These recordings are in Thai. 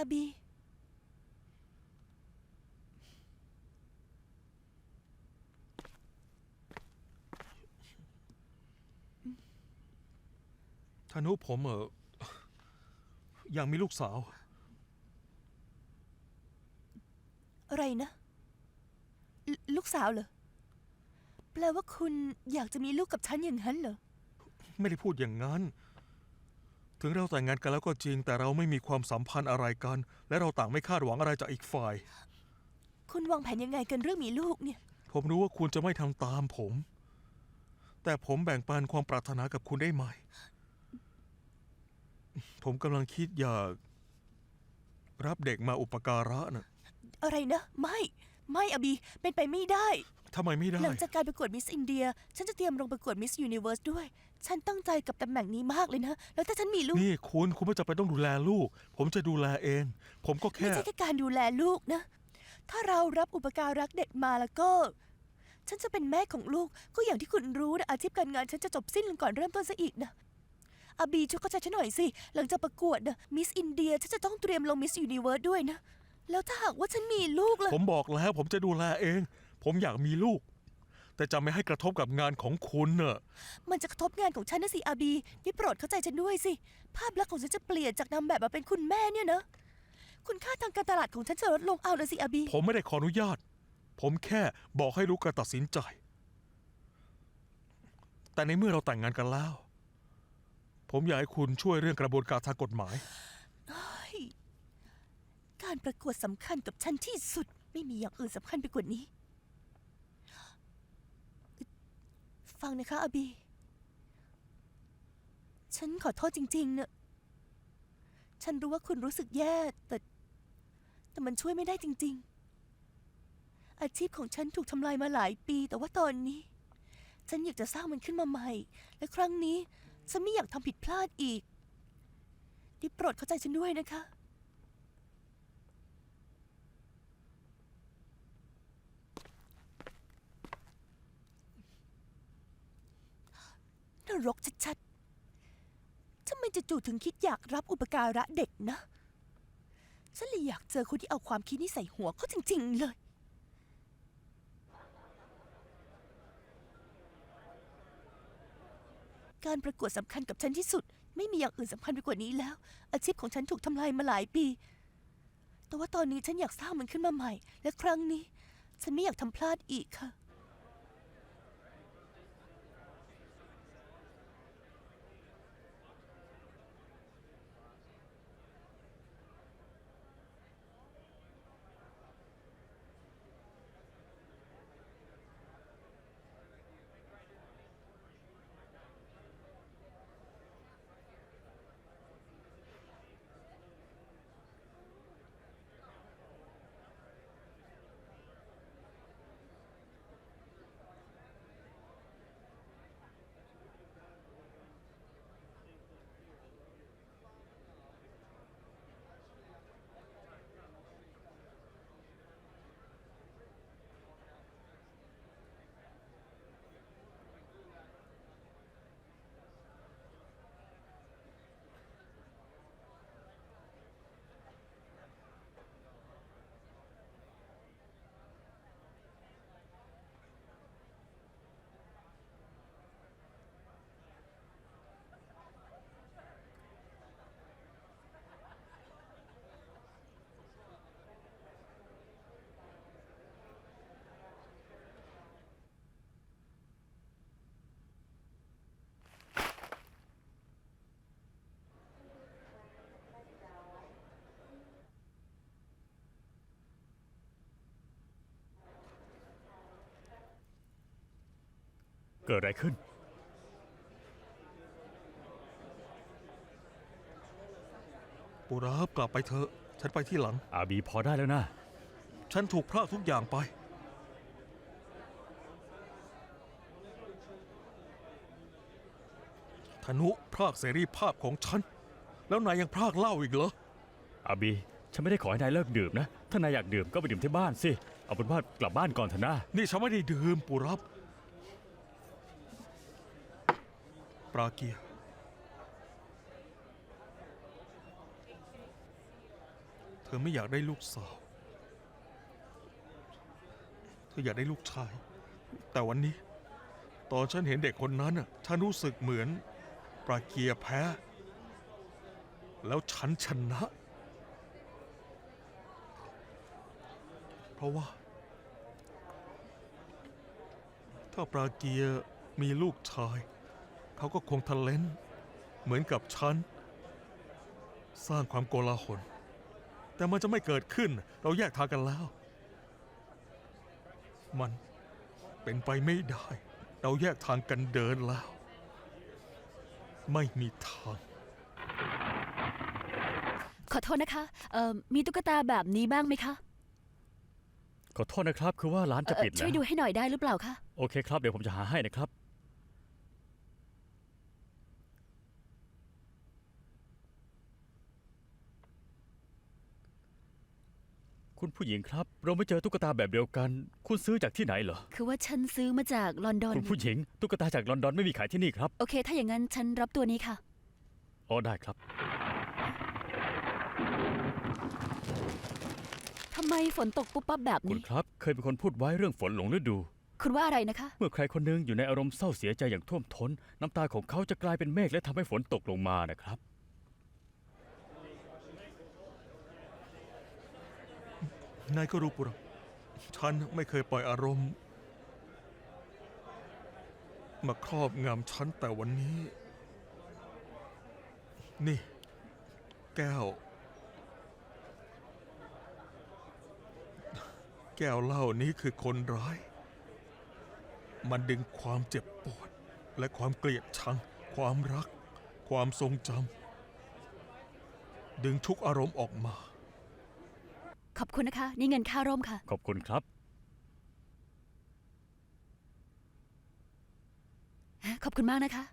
อาบี ธนุผมเอออยากมีลูกสาว อะไรนะลลูกสาวเหรอ แปลว่าคุณอยากจะมีลูกกับฉันอย่างนั้นเหรอ ไม่ได้พูดอย่างนั้น ถึงเราแต่งงานกันแล้วก็จริง แต่เราไม่มีความสัมพันธ์อะไรกัน และเราต่างไม่คาดหวังอะไรจากอีกฝ่าย คุณวางแผนยังไงกันเรื่องมีลูกเนี่ย ผมรู้ว่าคุณจะไม่ทำตามผม แต่ผมแบ่งปันความปรารถนากับคุณได้ไหม ผมกำลังคิดอยาก รับเด็กมาอุปการะนะอะไรนะ ไม่ ไม่อาบีเป็นไปไม่ได้ ทำไมไม่ได้ หลังจากการประกวดมิสอินเดีย ฉันจะเตรียมลงประกวดมิสยูนิเว r ร์สด้วย ฉันตั้งใจกับตำแหน่งนี้มากเลยนะ แล้วถ้าฉันมีลูก นี่คุณคุณไม่จำเป็นต้องดูแลลูก ผมจะดูแลเอง ผมก็ไม่แค่ ใช่แค่การดูแลลูกนะ ถ้าเรารับอุปการะเด็กมาแล้วก็ ฉันจะเป็นแม่ของลูก ก็อย่างที่คุณรู้นะอาชีพการงานฉันจะจบสิ้นลงก่อนเริ่มต้นซะอีกนะอาบีช่วยเข้าใจฉันหน่อยสิ หลังจากประกวดนะมิสอินเดียฉันจะต้องเตรียมลงมิสยูนิเว r ร์สด้วยนะ แล้วถ้าหากว่าฉันมีลูกล่ะผมบอกแล้วผมจะดูแลเอง ผมอยากมีลูก แต่จะไม่ให้กระทบกับงานของคุณเน่ะมันจะกระทบงานของฉันนะสิอาบีได้โปรดเข้าใจฉันด้วยสิ ภาพลักษณ์ของฉันจะเปลี่ยนจากนางแบบมาเป็นคุณแม่เนี่ยนะคุณค่าทางการตลาดของฉันจะลดลงเอาละสิอาบี ผมไม่ได้ขออนุญาต ผมแค่บอกให้รู้การตัดสินใจ แต่ในเมื่อเราแต่งงานกันแล้ว ผมอยากให้คุณช่วยเรื่องกระบวนการทางกฎหมาย การประกวดสำคัญกับฉันที่สุด ไม่มีอย่างอื่นสำคัญไปกว่านี้ ฟังนะคะอาบี ฉันขอโทษจริงๆเนะฉันรู้ว่าคุณรู้สึกแย่ แต่ แต่มันช่วยไม่ได้จริง ๆ อาชีพของฉันถูกทำลายมาหลายปี แต่ว่าตอนนี้ ฉันอยากจะสร้างมันขึ้นมาใหม่ และครั้งนี้ ฉันไม่อยากทำผิดพลาดอีกได้โปรดเข้าใจฉันด้วยนะคะ นรกชัดๆทำไมจู่ๆถึงคิดอยากรับอุปการะเด็กนะ ฉันเลยอยากเจอคนที่เอาความคิดนี้ใส่หัวเขาจริง ๆ เลย การประกวดสำคัญกับฉันที่สุด ไม่มีอย่างอื่นสำคัญไปกว่านี้แล้ว อาชีพของฉันถูกทำลายมาหลายปี แต่ว่าตอนนี้ฉันอยากสร้างมันขึ้นมาใหม่ และครั้งนี้ ฉันไม่อยากทำพลาดอีกค่ะ เกิดอะไรขึ้น ปุรับกลับไปเถอะ ฉันไปที่หลัง อาบีพอได้แล้วนะ ฉันถูกพรากทุกอย่างไป ธนุพรากเสรีภาพของฉัน แล้วนายยังพรากเหล้าอีกเหรอ อาบี ฉันไม่ได้ขอให้นายเลิกดื่มนะ ถ้านายอยากดื่มก็ไปดื่มที่บ้านสิ เอาเป็นว่ากลับบ้านก่อนเถอะนะ นี่ฉันไม่ได้ดื่มปุรับ ราเกียร์ธอไม่อยากได้ลูกสาว เธออยากได้ลูกชาย แต่วันนี้ ตอนฉันเห็นเด็กคนนั้นน่ะฉันรู้สึกเหมือนปลาเกียร์แพ้ แล้วฉันชนะ เพราะว่า ถ้าปลาเกียร์มีลูกชาย เขาก็คงทะเลนเหมือนกับฉัน สร้างความโกลาหล แต่มันจะไม่เกิดขึ้น เราแยกทางกันแล้ว มันเป็นไปไม่ได้ เราแยกทางกันเดินแล้ว ไม่มีทาง ขอโทษนะคะเอ่อมีตุ๊กตาแบบนี้บ้างไหมคะขอโทษนะครับ คือว่าร้านจะเอ่อปิดแล้ช่ววยดูให้หน่อยได้หรือเปล่าคะ โอเคครับ เดี๋ยวผมจะหาให้นะครับ คุณผู้หญิงครับ เราไม่เจอตุ๊กตาแบบเดียวกัน คุณซื้อจากที่ไหนเหรอ คือว่าฉันซื้อมาจากลอนดอน คุณผู้หญิงตุ๊กตาจากลอนดอนไม่มีขายที่นี่ครับ โอเค ถ้าอย่างนั้นฉันรับตัวนี้ค่ะ อ๋อได้ครับ ทำไมฝนตกปุ๊บปั๊บแบบคุณนี้ ครับ เคยเป็นคนพูดไว้เรื่องฝนหลงฤดู คุณว่าอะไรนะคะ เมื่อใครคนหนึงอยู่ในอารมณ์เศร้าเสียใจอย่างท่วมท้น น้ำตาของเขาจะกลายเป็นเมฆและทำให้ฝนตกลงมานะครับ นายก็รู้ปุระฉันไม่เคยปล่อยอารมณ์ มาครอบงำฉันแต่วันนี้ นี่ แก้ว แก้วเหล้านี้คือคนร้าย มันดึงความเจ็บปวด และความเกลียดชัง ความรัก ความทรงจำดึงทุกอารมณ์ออกมา ขอบคุณนะคะ นี่เงินค่าร่มค่ะ ขอบคุณครับ ขอบคุณมากนะคะ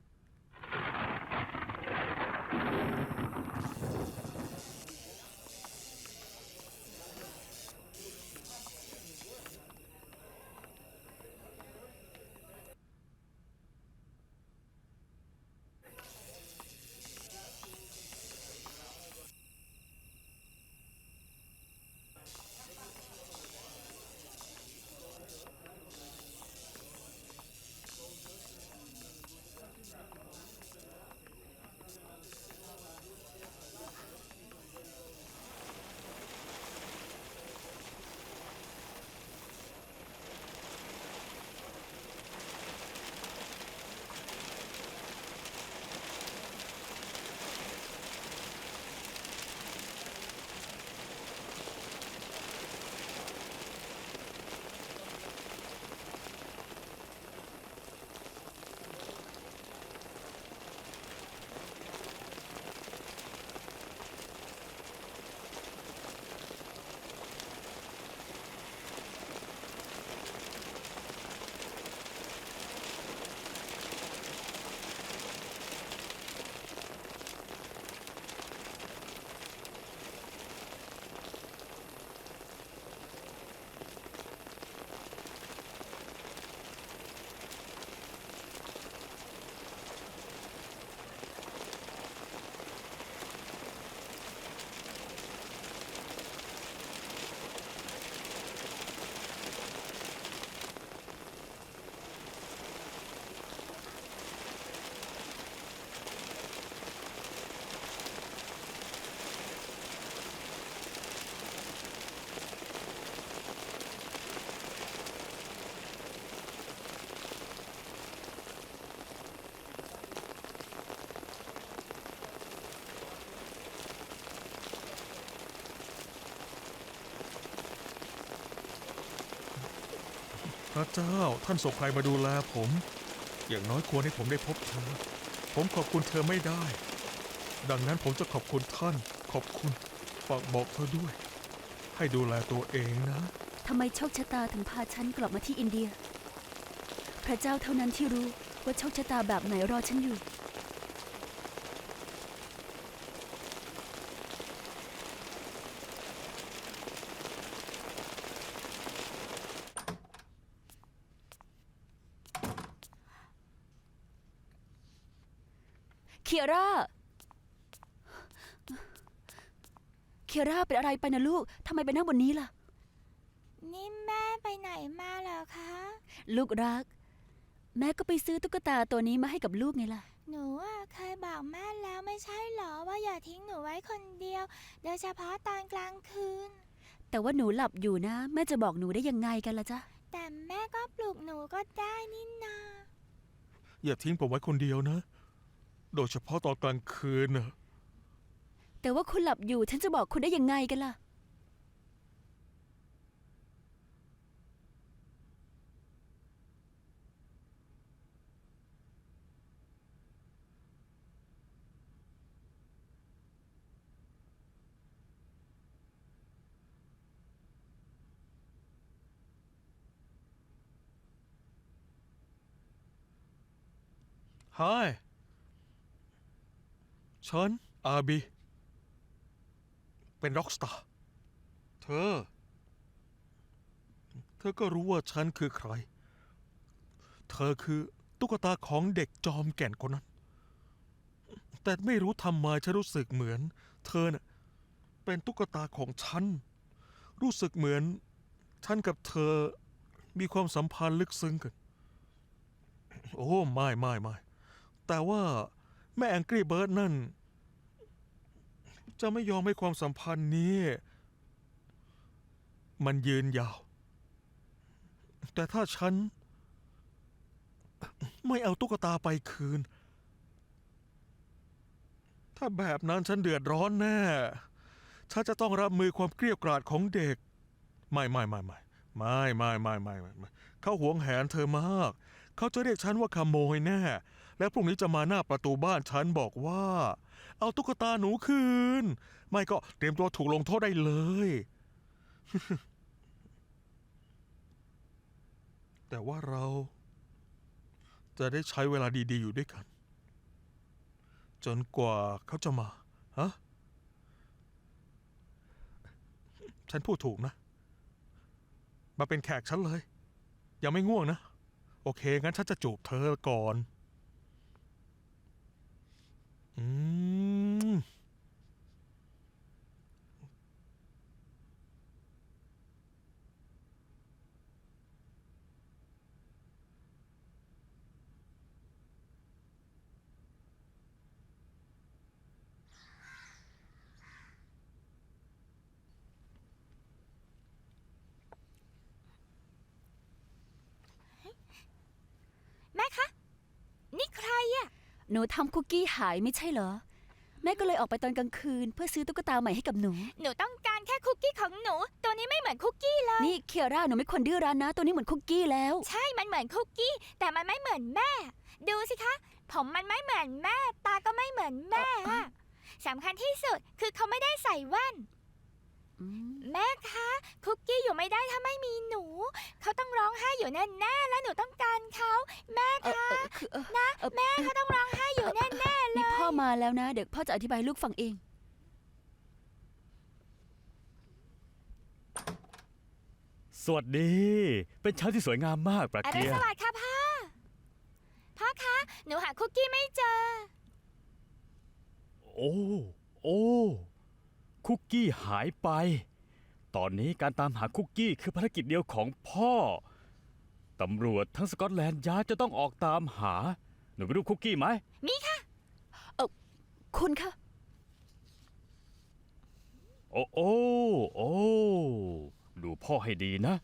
ระเจ้า ท่านส่งใครมาดูแลผม อย่างน้อยควรให้ผมได้พบเธอ ผมขอบคุณเธอไม่ได้ ดังนั้นผมจะขอบคุณท่าน ขอบคุณ ฝากบอกเธอด้วย ให้ดูแลตัวเองนะ ทำไมโชคชะตาถึงพาฉันกลับมาที่อินเดีย พระเจ้าเท่านั้นที่รู้ว่าโชคชะตาแบบไหนรอฉันอยู่ เคียร่า เคียร่าเป็นอะไรไปนะลูก ทำไมไปนั่งบนนี้ล่ะ นี่แม่ไปไหนมาเหรอคะ ลูกรัก แม่ก็ไปซื้อตุ๊กตาตัวนี้มาให้กับลูกไงล่ะ หนูอะเคยบอกแม่แล้วไม่ใช่เหรอว่าอย่าทิ้งหนูไว้คนเดียว โดยเฉพาะตอนกลางคืน แต่ว่าหนูหลับอยู่นะ แม่จะบอกหนูได้ยังไงกันล่ะจ๊ะ แต่แม่ก็ปลุกหนูก็ได้นี่นาอย่าทิ้งผมไว้คนเดียวนะ โดยเฉพาะตอนกลางคืนนะแต่ว่าคุณหลับอยู่ฉันจะบอกคุณได้ยังไงกันล่ะฮาย ฉัน อาบี เป็นร็อกสตาร์เธอ เธอก็รู้ว่าฉันคือใคร เธอคือตุ๊กตาของเด็กจอมแก่นคนนั้น แต่ไม่รู้ทำไมฉันรู้สึกเหมือน เธอน่ะเป็นตุ๊กตาของฉัน รู้สึกเหมือน ฉันกับเธอมีความสัมพันธ์ลึกซึ้งกัน โอ้ ไม่ไม่ไม่แต่ว่าแม่แองกี้เบิร์ดนั่น จะไม่ยอมให้ความสัมพันธ์นี้ มันยืนยาว แต่ถ้าฉัน ไม่เอาตุ๊กตาไปคืน ถ้าแบบนั้นฉันเดือดร้อนแน่ ฉันจะต้องรับมือความเกลียวกราดของเด็ก ไม่ไม่ไม่ไม่ไม่ไม่ไม่ไม่ไม่เขาหวงแหนเธอมาก เขาจะเรียกฉันว่าขโมยแน่ แล้วพรุ่งนี้จะมาหน้าประตูบ้านฉันบอกว่า เอาตุ๊กตาหนูคืน ไม่ก็เตรียมตัวถูกลงโทษได้เลย แต่ว่าเรา จะได้ใช้เวลาดีๆอยู่ด้วยกัน จนกว่าเขาจะมาฮะฉันพูดถูกนะ มาเป็นแขกฉันเลย ยังไม่ง่วงนะ โอเค งั้นฉันจะจูบเธอก่อน 嗯。 หนูทำคุกกี้หายไม่ใช่เหรอ แม่ก็เลยออกไปตอนกลางคืน เพื่อซื้อตุ๊กตาใหม่ให้กับหนู หนูต้องการแค่คุกกี้ของหนู ตัวนี้ไม่เหมือนคุกกี้เลย นี่เคียร่าหนูไม่ควรดื้อรั้นนะ ตัวนี้เหมือนคุกกี้แล้ว ใช่มันเหมือนคุกกี้ แต่มันไม่เหมือนแม่ ดูสิคะ ผมมันไม่เหมือนแม่ ตาก็ไม่เหมือนแม่อะสำคัญที่สุดคือเขาไม่ได้ใส่แว่น แม่คะ คุกกี้อยู่ไม่ได้ถ้าไม่มีหนู เขาต้องร้องไห้อยู่แน่ๆและหนูต้องการเขาแม่เออคะเออคือเออนะเออแม่เขาต้องร้องไห้อยู่แน่ๆเลนี่ยพ่อมาแล้วนะ เดี๋ยวพ่อจะอธิบายให้ลูกฟังเอง สวัสดี เป็นเช้าที่สวยงามมากปราอรุเกีณยสวัสดิ์ค่ะพ่อพ่อคะหนูหาคุกกี้ไม่เจอ โอ้ โอ้ คุกกี้หายไป ตอนนี้การตามหาคุกกี้คือภารกิจเดียวของพ่อ ตำรวจทั้งสกอตแลนด์ยาร์ดจะต้องออกตามหา หนูไปดูคุกกี้ไหมคุณคะโอ้โอ้โอ้ดูพ่อให้ดีนะ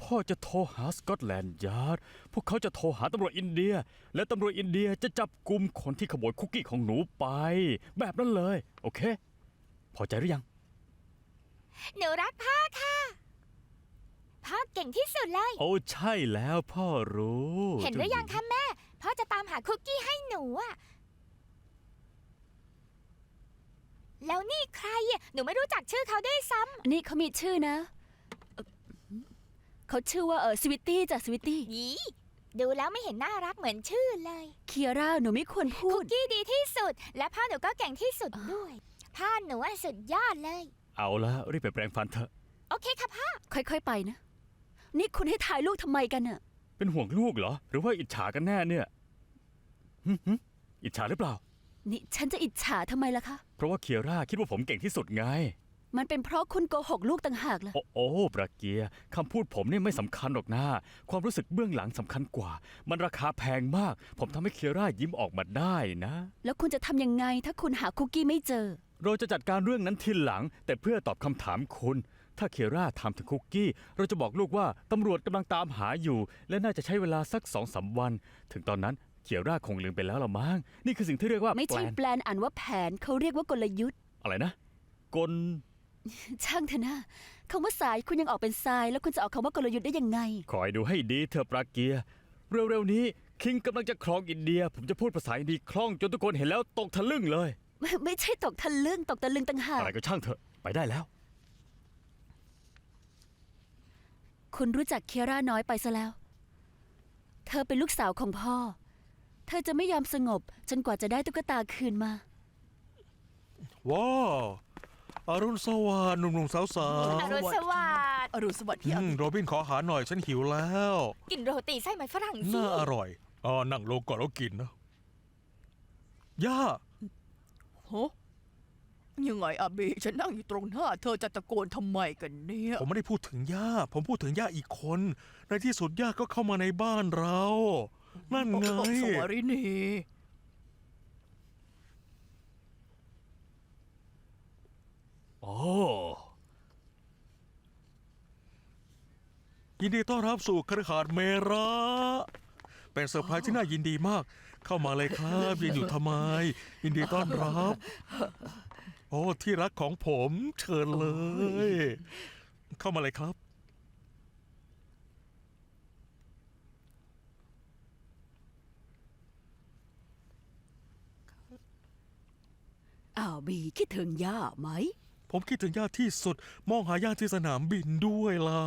พ่อจะโทรหาสกอตแลนด์ยาร์ดพวกเขาจะโทรหาตำรวจอินเดีย และตำรวจอินเดียจะจับกลุ่มคนที่ขโมยคุกกี้ของหนูไป แบบนั้นเลย โอเค พอใจหรือยัง หนูรักพ่อค่ะ พ่อเก่งที่สุดเลย โอ้ใช่แล้วพ่อรู้เห็นหรือยังคะแม่ พ่อจะตามหาคุกกี้ให้หนูอะแล้วนี่ใครอะหนูไม่รู้จักชื่อเขาด้วยซ้อันนี้เขามีชื่อนะเอ่อเขาชื่อว่าเออสวิตตี้จ้ะสวิตตี้ำยีดูแล้วไม่เห็นน่ารักเหมือนชื่อเลย เคียร่าหนูไม่ควรพูคุด กกี้ดีที่สุด และพ่อหนูก็เก่งที่สุดด้วย พ่อหนูอะสุดยอดเลย เอาละรีบไปแปรงฟันเถอะ โอเคค่ะพ่อ ค่อยๆไปนะ นี่คุณให้ถ่ายลูกทำไมกันอะเป็นห่วงลูกเหรอ หรือว่าอิจฉากันแน่เนี่ยหึหึอิจฉาหรือเปล่า นี่ฉันจะอิจฉาทำไมล่ะคะ เพราะว่าเคียร่าคิดว่าผมเก่งที่สุดไง มันเป็นเพราะคุณโกหกลูกต่างหากล่ะ โอ้โอ้ปราเกียร์คำพูดผมเนี่ยไม่สำคัญหรอกนะความรู้สึกเบื้องหลังสำคัญกว่า มันราคาแพงมาก ผมทำให้เคียร่ายิ้มออกมาได้นะ แล้วคุณจะทำยังไงถ้าคุณหาคุกกี้ไม่เจอ เราจะจัดการเรื่องนั้นทีหลัง แต่เพื่อตอบคำถามคุณ ถ้าเคียร่าถามถึงคุกกี้ เราจะบอกลูกว่าตำรวจกำลังตามหาอยู่ และน่าจะใช้เวลาสักสองสามวัน ถึงตอนนั้นเคียร่าคงลืมไปแล้วละมั้งนี่คือสิ่งที่เรียกว่าไม่แปลใช่นแปลนอ่านว่าแผนเขาเรียกว่ากลยุทธ์ อะไรนะ กล ช่างเถอะนะคำว่าสายคุณยังออกเป็นทราย แล้วคุณจะเอาคำว่ากลยุทธ์ได้ยังไง คอยดูให้ดีเถอะปราเกียร์เร็วๆนี้คิงกำลังจะครองอินเดีย ผมจะพูดภาษาอินเดียคล่องจนทุกคนเห็นแล้วตกทะลึ่งเลย ไม่ไม่ใช่ตกทะลึ่งตกตะลึงต่างหากอะไรก็ช่างเถอะ ไปได้แล้ว คุณรู้จักเคียร่าน้อยไปซะแล้ว เธอเป็นลูกสาวของพ่อ เธอจะไม่ยอมสงบ จนกว่าจะได้ตุ๊กตาคืนมา ว้าวอรุณสวัสดิ์หนุ่มๆสาวอรุณสวัสดิ์อรุณสวัสดิ์ๆพี่อือามโรบินขออาหารหน่อยฉันหิวแล้วกินโรตีไส้ไหมฝรั่งสิน่าอร่อยอ๋อนั่งลงก่อนแล้วกินนะย่า ฮะยังไงอาเบฉันนั่งอยู่ตรงหน้า เธอจะตะโกนทำไมกันเนี่ยผมไม่ได้พูดถึงย่า ผมพูดถึงย่าอีกคน ในที่สุดย่าก็เข้ามาในบ้านเรา นั่นไงโอ้สวรินีโอ้ยินดีต้อนรับสู่คฤหาสน์เมระ เป็นเซอร์ไพรส์ที่น่ายินดีมาก เข้ามาเลยครับยืนอยู่ทำไม ยินดีต้อนรับ โอ้ที่รักของผมเชิญเลย เข้ามาเลยครับ อ้าวบีคิดถึงย่าไหม ผมคิดถึงย่าที่สุด มองหาย่าที่สนามบินด้วยล่ะ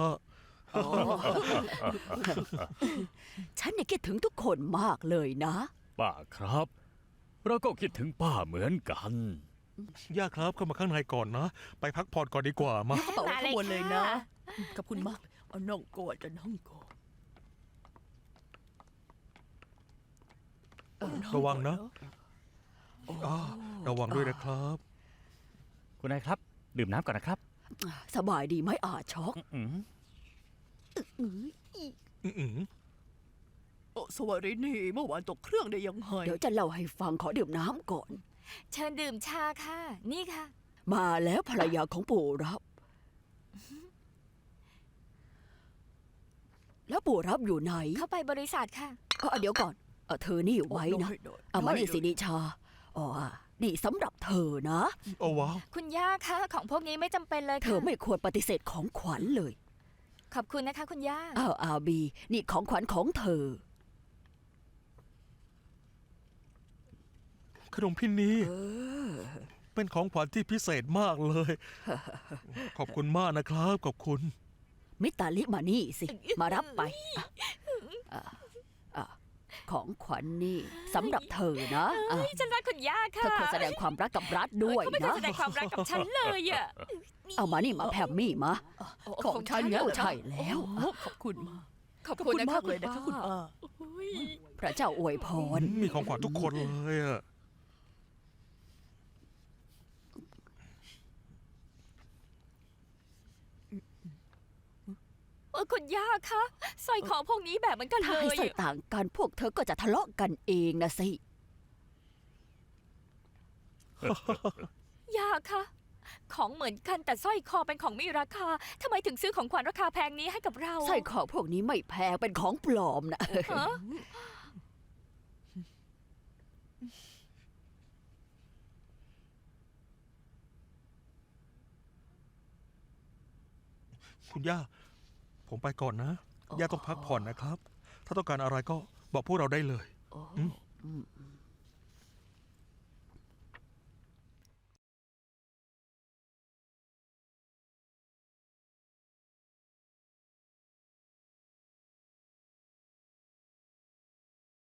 ฉันเนี่ยคิดถึงทุกคนมากเลยนะ ป้าครับ เราก็คิดถึงป้าเหมือนกัน ย่าครับเข้ามาข้างในก่อนนะ ไปพักผ่อนก่อนดีกว่ามา กระเป๋ามาข้างบนเลยนะค่ะขอบคุณมาก เอานั่งก่อนจะนั่งก่อนเออระวังนะ อ้าระวังด้วยนะครับ คุณนายครับ ดื่มน้ำก่อนนะครับ สบายดีไหมอาช็อกอืมอือ โอ้สวรินีเมื่อวานตกเครื่องได้ยังไงเดี๋ยวจะเล่าให้ฟังขอดื่มน้ำก่อน เชิญดื่มชาค่ะ นี่ค่ะ มาแล้วภรรยาของปู่รับ แล้วปู่รับอยู่ไหนเข้าไปบริษัทค่ะ เอ้อเดี๋ยวก่อนเอ่อเธอนี่ไว้นะได้ได้เอามานี่ได้สินิชาอ๋ออะนี่สำหรับเธอนะ โอ้ว้าว คุณย่าคะของพวกนี้ไม่จำเป็นเลยเธค่ะอไม่ควรปฏิเสธของขวัญเลย ขอบคุณนะคะ คุณย่า อ้าวอาบี นี่ของขวัญของเธอ ขนมพินนี้เป็นของขวัญที่พิเศษมากเลย ขอบคุณมากนะครับ ขอบคุณ มิตาลิมานี่สิ มารับไปอะอะอะของขวัญนี่สำหรับเธอนะอะฉันรักคุณย่าเธค่ะอควรแสดงความรักกับรัฐด้วยเขาไม่เคยนะ แสดงความรักกับฉันเลยอะเอามานี่มาแพมมี่มา ของฉันเนี่ยโอ้ใช่แล้ว โอ้ขอบคุณมากขอบขอบคุคุณณนะคะมากเลยนะคะคุณป้าพระเจ้าอวยพร มีของขวัญทุกคนเลยอะ เออคุณย่าคะสร้อยคอพวกนี้แบบเหมือนกันถ้าเลให้ย ใส่ต่างกันพวกเธอก็จะทะเลาะกันเองนะสิ ย่าคะของเหมือนกันแต่สร้อยคอเป็นของมีราคาทำไมถึงซื้อของขวัญราคาแพงนี้ให้กับเราใส่ของพวกนี้ไม่แพงเป็นของปลอมนะ ฮะคุณย่า ผมไปก่อนนะ ย่าต้องพักผ่อนนะครับ ถ้าต้องการอะไรก็บอกพวกเราได้เลยอืม